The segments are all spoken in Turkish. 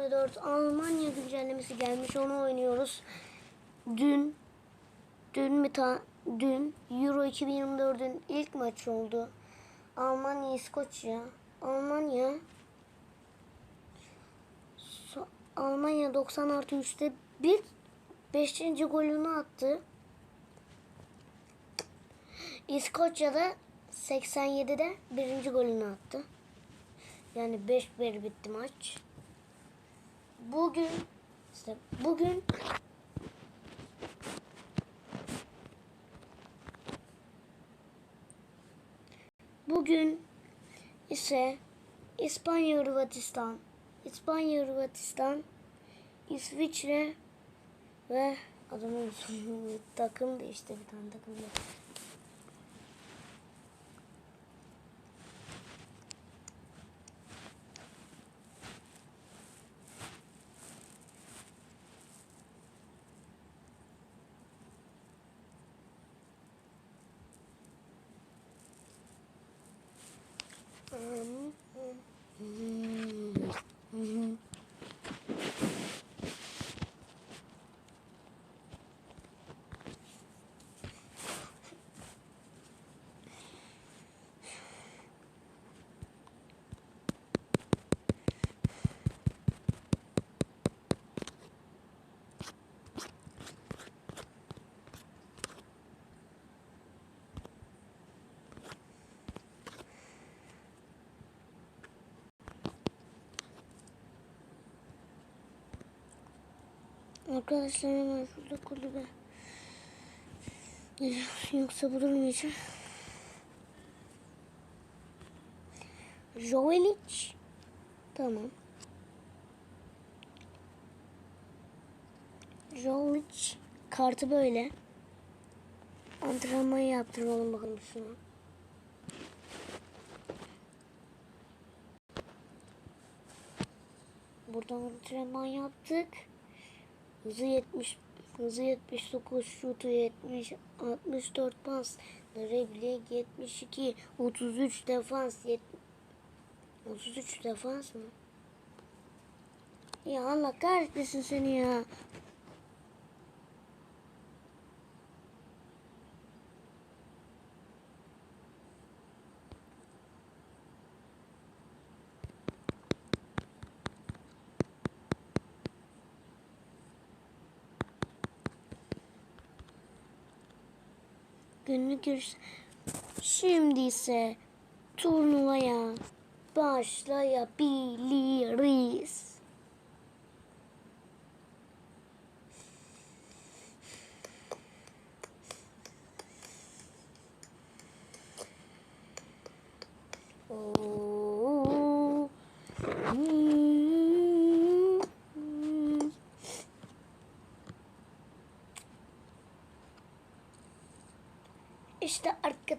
2024 Almanya güncellemesi gelmiş. Onu oynuyoruz. Dün dün mü ta dün Euro 2024'ün ilk maçı oldu. Almanya İskoçya. Almanya So- Almanya 90 artı 3'te bir 5. golünü attı. İskoçya'da 87'de birinci golünü attı. Yani 5-1 bitti maç. Bugün işte bugün bugün ise İspanya Hırvatistan İspanya Hırvatistan İsviçre ve adamın takım da işte bir tane takım da. Arkadaşlar hemen şurada kulübe. Yoksa bulunmayacağım. Jovelic. Tamam. Jovelic. Kartı böyle. Antrenman yaptıralım bakalım şuna. Buradan antrenman yaptık. Hızı 70, hızı 79, şutu 70, 64 pas, dribbling 72, 33 defans, 70, 33 defans mı? Ya Allah kahretmesin seni ya. Günlük görüş. Şimdi ise turnuvaya başlayabiliriz.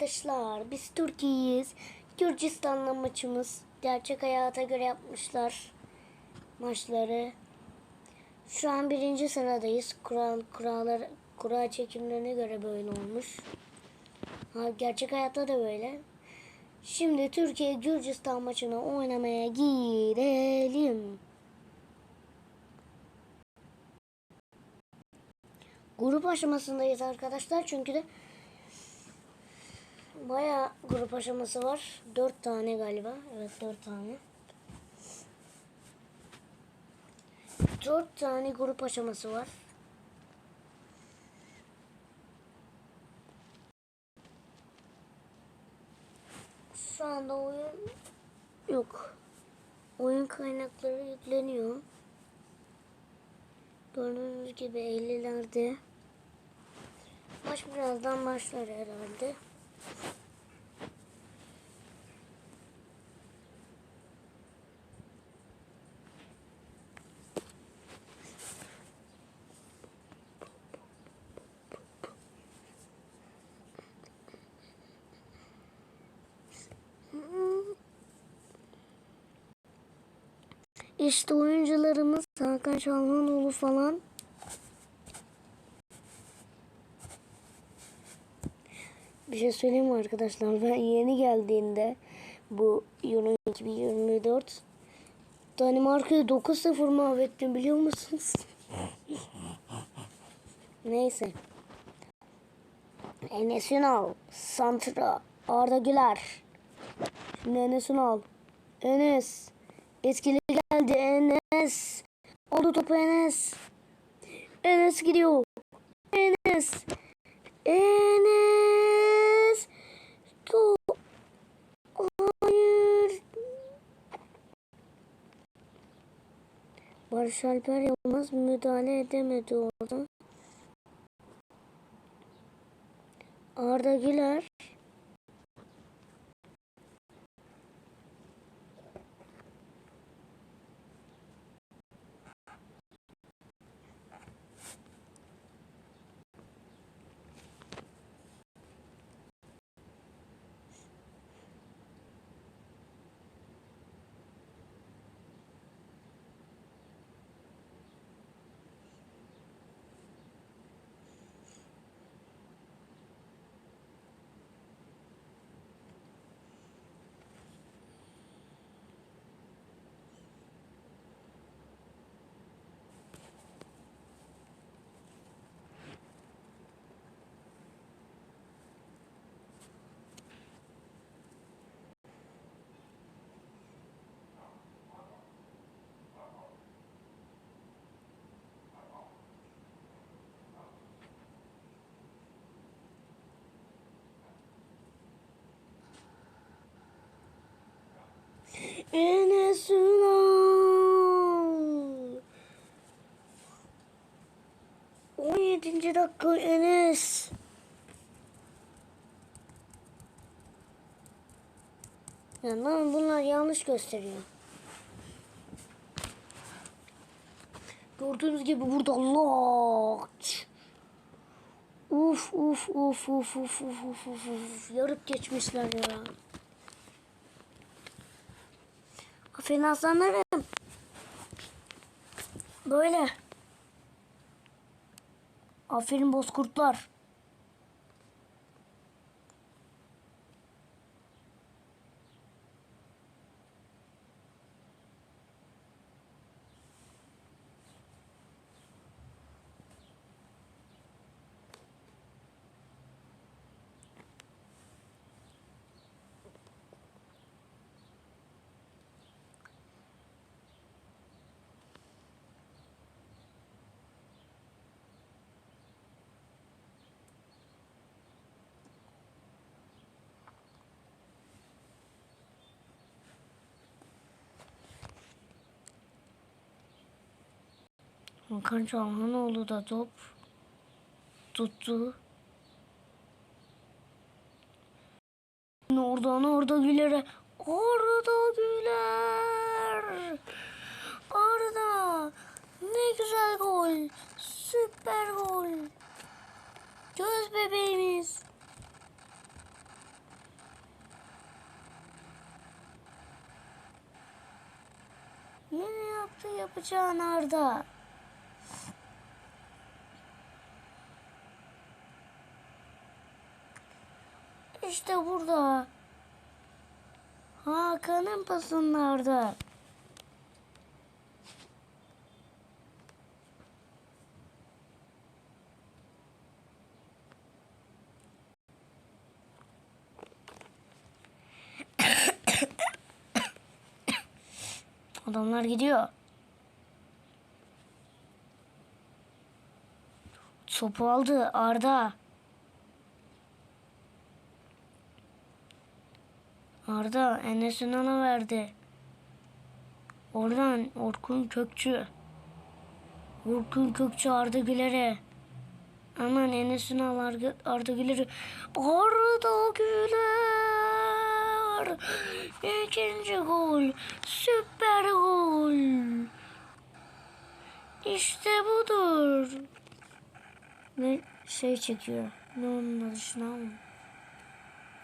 Arkadaşlar biz Türkiye'yiz. Gürcistan'la maçımız. Gerçek hayata göre yapmışlar maçları. Şu an birinci sıradayız. Kural, kurallar, kura çekimlerine göre böyle olmuş. Ha, gerçek hayatta da böyle. Şimdi Türkiye Gürcistan maçına oynamaya girelim. Grup aşamasındayız arkadaşlar. Çünkü de Bayağı grup aşaması var. Dört tane galiba. Evet dört tane. Dört tane grup aşaması var. Şu anda oyun yok. Oyun kaynakları yükleniyor. Gördüğünüz gibi 50'lerde. Maç birazdan başlar herhalde. İşte oyuncularımız Hakan Çalhanoğlu falan. Şey söyleyeyim mi arkadaşlar? Ben yeni geldiğinde bu Euro 2024 Danimarka'yı 9-0 mahvettim biliyor musunuz? Neyse. Enes Ünal, Santra, Arda Güler. Şimdi Enes Ünal. Enes. Etkili geldi Enes. Oldu topu Enes. Enes gidiyor. Enes. Enes. Top. Hayır. Barış Alper Yılmaz müdahale edemedi orada. Arda Güler. Enes Ünal. 17. dakika Enes. Ya lan bunlar yanlış gösteriyor. Gördüğünüz gibi burada Allah. Uf uf uf uf uf uf uf uf uf. Yarıp geçmişler ya. Aferin aslanlarım. Böyle. Aferin bozkurtlar. Hakan Çalhanoğlu da top tuttu. Oradan orada Güler'e Orada Güler Orada ne güzel gol süper gol göz bebeğimiz Yine yaptı yapacağını Arda. İşte burada. Hakan'ın pasınlarda. Adamlar gidiyor. Topu aldı Arda. Arda Enes Ünal'a verdi. Oradan Orkun Kökçü. Orkun Kökçü Arda Güler'e. Aman Enes Ünal Arda, Arda Güler'e. Arda Güler. İkinci gol. Süper gol. İşte budur. Ne şey çekiyor. Ne onun adı şınav mı?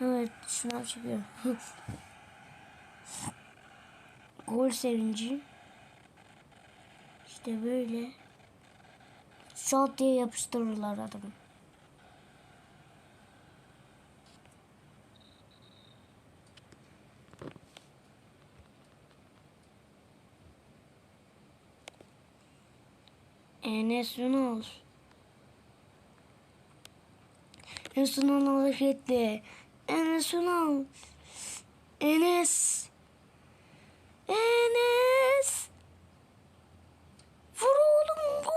Evet şınav çekiyor. Gol sevinci. İşte böyle. Şot diye yapıştırırlar adamı. Enes. Enes Ünal hareketli. Enes Ünal. Enes. Enes. Vur oğlum gol.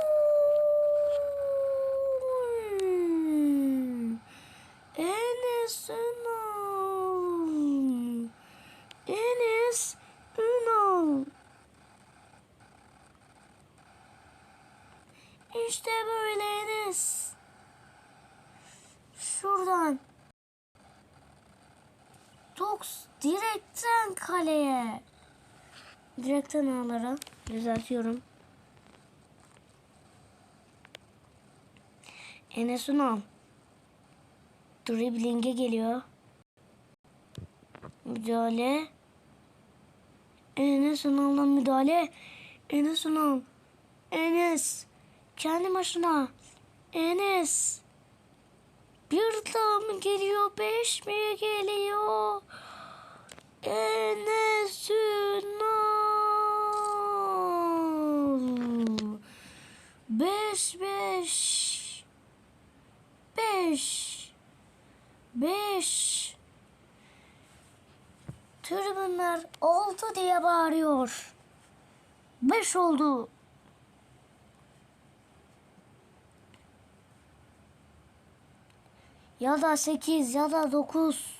Enes Ünal. Enes Ünal. İşte böyle Enes. Şuradan. Toks direkten kaleye. Direkten ağlara. Düzeltiyorum. Enes Ünal. Dribling'e geliyor. Müdahale. Enes Ünal'dan müdahale. Enes Ünal. Enes. Kendi başına. Enes. Bir daha geliyor? Beş mi geliyor? Enes Ünal. Beş beş. Beş. Beş. Tribünler oldu diye bağırıyor. Beş oldu. Ya da sekiz ya da dokuz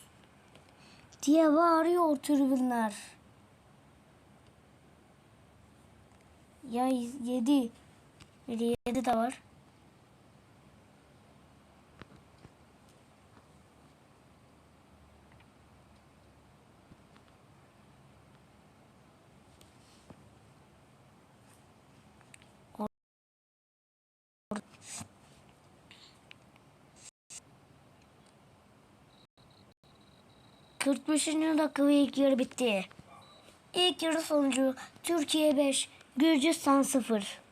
diye bağırıyor tribünler. Ya yedi. Yedi, yedi de var. Kırk dakika ilk yarı bitti. İlk yarı sonucu Türkiye 5, Gürcistan 0.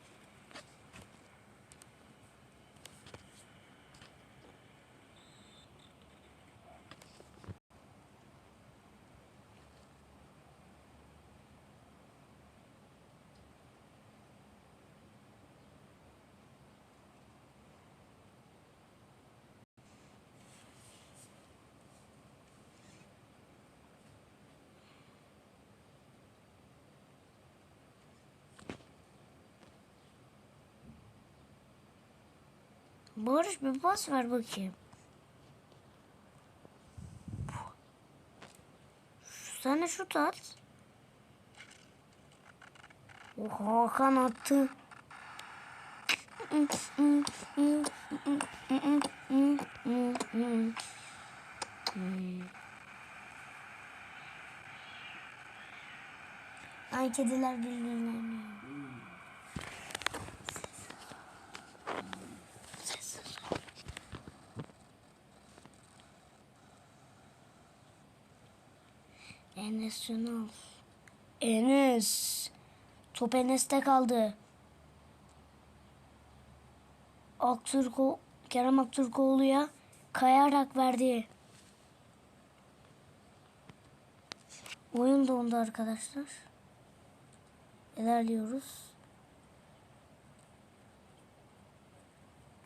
Barış bir pas ver bakayım. Sen de şut at. Oh, Hakan attı. Ay kediler birbirine Enes Ünal. Enes. Top Enes'te kaldı. Aktürko, Kerem Aktürkoğlu'ya kayarak verdi. Oyun dondu arkadaşlar. İlerliyoruz.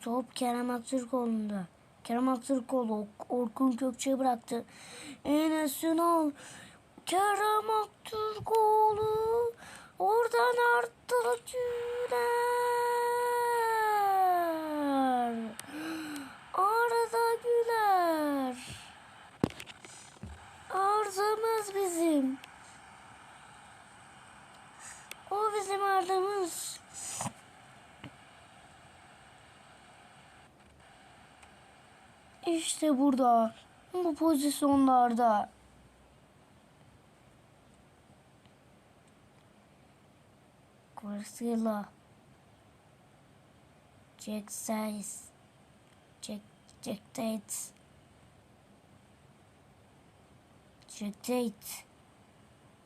Top Kerem Aktürkoğlu'nda. Kerem Aktürkoğlu Orkun Kökçe'ye bıraktı. Enes Ünal. Kerem Aktürkoğlu. Oradan Arda Güler. Arda Güler. Arda'mız bizim. O bizim Arda'mız. İşte burada. Bu pozisyonlarda. Garcia. Jack Size. Jack, Jack Tate. Jack Tate.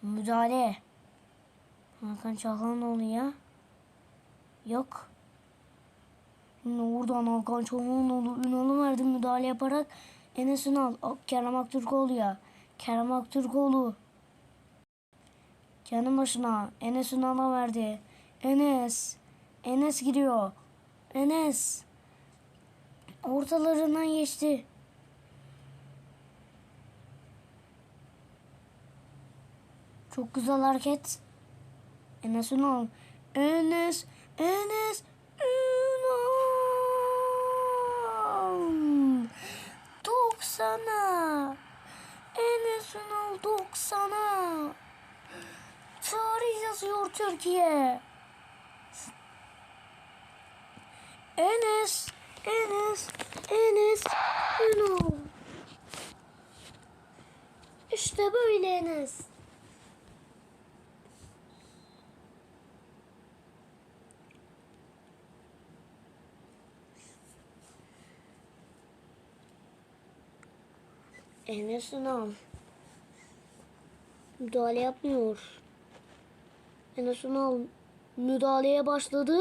Müdahale. Hakan Çalhanoğlu ya. Yok. Şimdi oradan Hakan Çalhanoğlu Ünal'ı verdi müdahale yaparak Enes Ünal. Kerem Aktürkoğlu ya. Kerem Aktürkoğlu. Kendi başına Enes Ünal'a verdi. Enes. Enes gidiyor. Enes. Ortalarından geçti. Çok güzel hareket. Enes Ünal. Enes. Enes. Ünal. 90'a. Enes Ünal 90'a. Tarih yazıyor Türkiye. Enes. Enes. Enes Ünal. İşte böyle Enes. Enes Ünal. Müdahale yapmıyor. Enes Ünal müdahaleye başladı.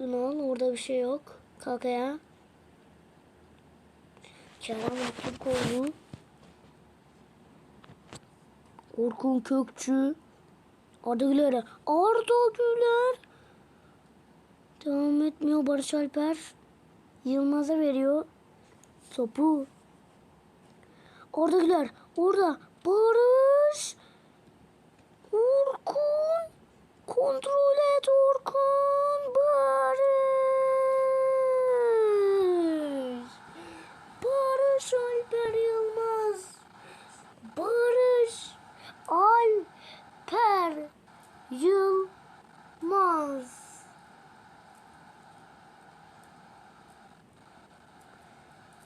Ünal orada bir şey yok. Kalk ayağa. Kerem Aktürkoğlu. Orkun Kökçü. Arda Güler'e. Arda Güler. Devam etmiyor Barış Alper. Yılmaz'a veriyor. Topu. Arda Güler. Orada. Barış. Orkun. Kontrol et Orkun. Barış. Barış Alper Yılmaz. Barış Alper Yılmaz.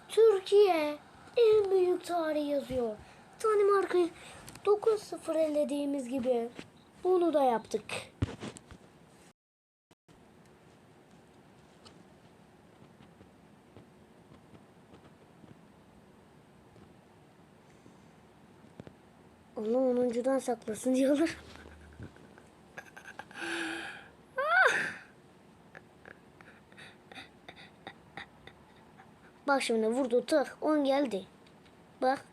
Türkiye en büyük tarih yazıyor. Danimarka'yı 9-0 ellediğimiz gibi bunu da yaptık. Allah 10.dan saklasın diyorlar. Bak şimdi vurdu tık 10 geldi. Bak.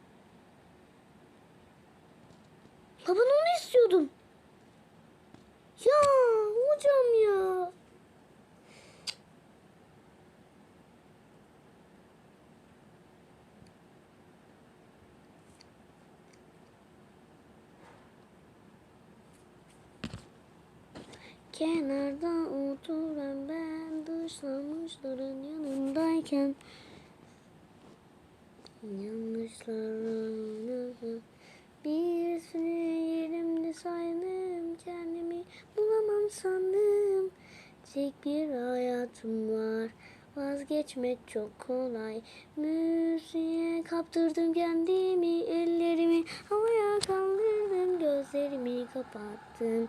Ya ben onu istiyordum. Ya hocam ya. Kenarda oturan ben dışlanmışların yanındayken Yanlışlarını birisini yerimde saydım kendimi. Bulamam sandım. Tek bir hayatım var. Vazgeçmek çok kolay. Müziğe kaptırdım kendimi ellerimi. Havaya kaldırdım gözlerimi kapattım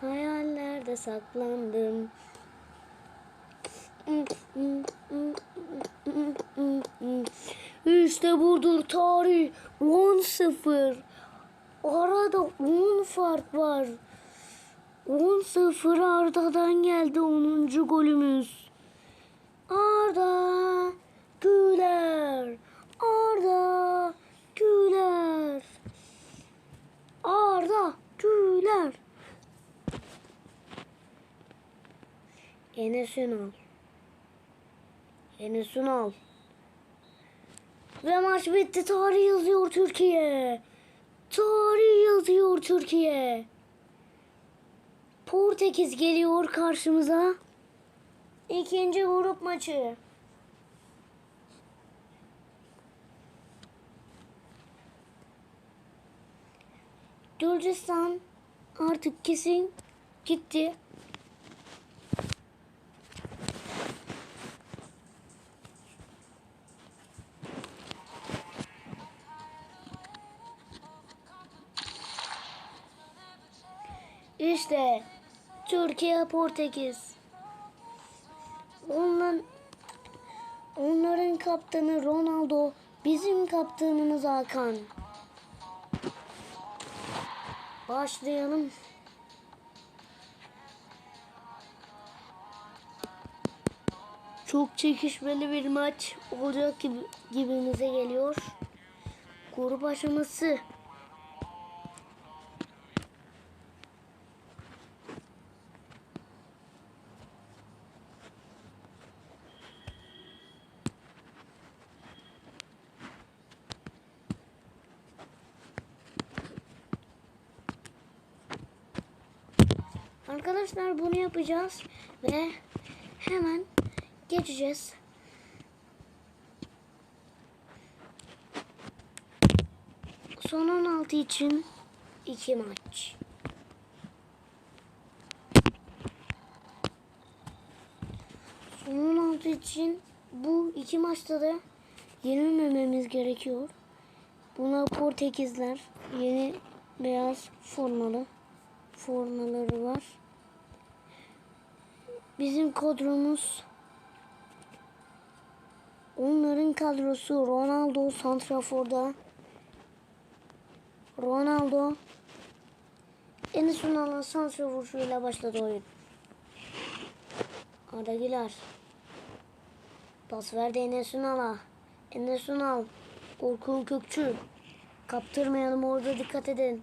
Hayallerde saklandım İşte budur tarih 10-0. Arada 10 fark var. 10-0 Arda'dan geldi 10. golümüz. Arda Güler. Arda Güler. Arda Güler. Enes Ünal. Enes Ünal. Ve maç bitti. Tarih yazıyor Türkiye. Tarih yazıyor Türkiye. Portekiz geliyor karşımıza. İkinci grup maçı. Gürcistan artık kesin gitti. Portekiz. Onların, onların kaptanı Ronaldo, bizim kaptanımız Hakan. Başlayalım. Çok çekişmeli bir maç olacak gibi, gibimize geliyor. Grup aşaması. Arkadaşlar bunu yapacağız ve hemen geçeceğiz. Son 16 için iki maç. Son 16 için bu iki maçta da yenilmememiz gerekiyor. Buna Portekizler yeni beyaz formalı formaları var. Bizim kadromuz onların kadrosu Ronaldo Santrafor'da Ronaldo Enes Ünal'ın santraforuyla başladı oyun. Arda Güler Pas verdi Enes Ünal'a. Enes Ünal Orkun Kökçü Kaptırmayalım orada dikkat edin.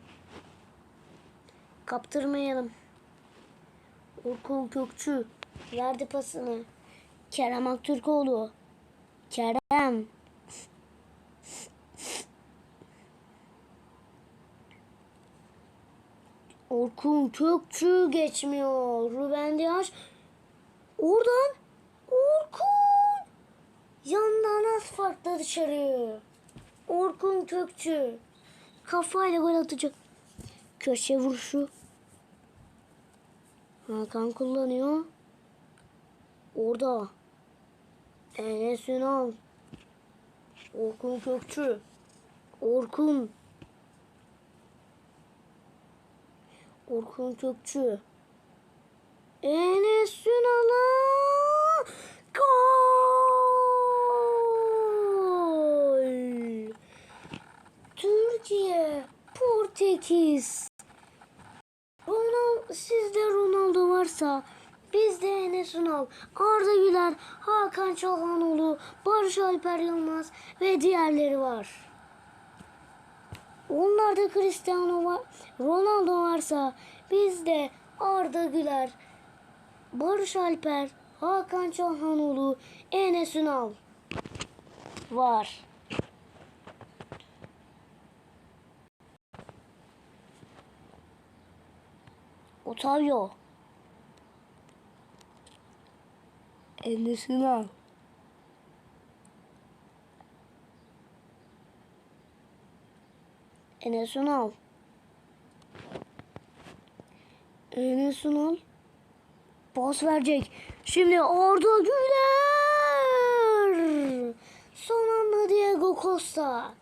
Kaptırmayalım. Orkun Kökçü verdi pasını. Kerem Aktürkoğlu. Kerem. Orkun Kökçü geçmiyor. Ruben Dias. Oradan Orkun. Yandan az farklı dışarı. Orkun Kökçü. Kafayla gol atacak. Köşe vuruşu. Hakan kullanıyor. Orada. Enes Ünal. Orkun Kökçü. Orkun. Orkun Kökçü. Enes Ünal'a gol. Türkiye, Portekiz. Ronaldo, sizde Ronaldo varsa bizde Enes Ünal, Arda Güler, Hakan Çalhanoğlu, Barış Alper Yılmaz ve diğerleri var. Onlarda Cristiano var, Ronaldo varsa bizde Arda Güler, Barış Alper, Hakan Çalhanoğlu, Enes Ünal var. Otavio. Enes Ünal. Enes Ünal. Enes Ünal. Pas verecek. Şimdi Arda Güler. Son anda Diego Costa.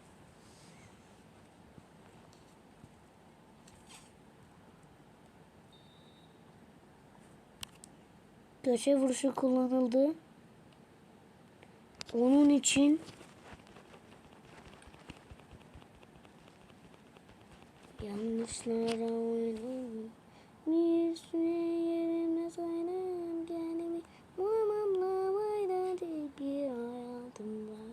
Köşe vuruşu kullanıldı. Onun için yanlışlara oynadım. Bir süre yerime saydım kendimi. Mamamla bayradı bir hayatım var.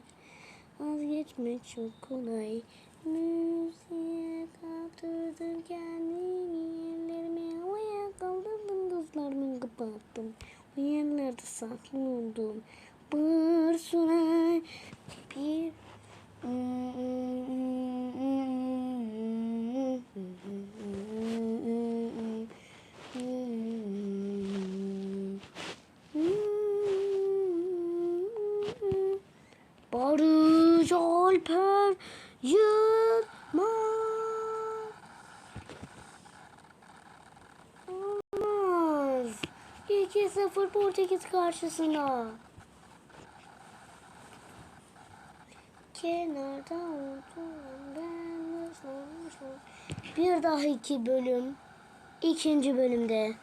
Vazgeçmek çok kolay. Müziğe kaptırdım kendimi. Ellerimi havaya kaldırdım. Gözlerimi kapattım. Bu yerlerde saklı oldum. Bir süre bir Barış Alper Yılmaz Olmaz 2-0 Portekiz karşısında Kenarda oldum ben. Bir dahaki bölüm ikinci bölümde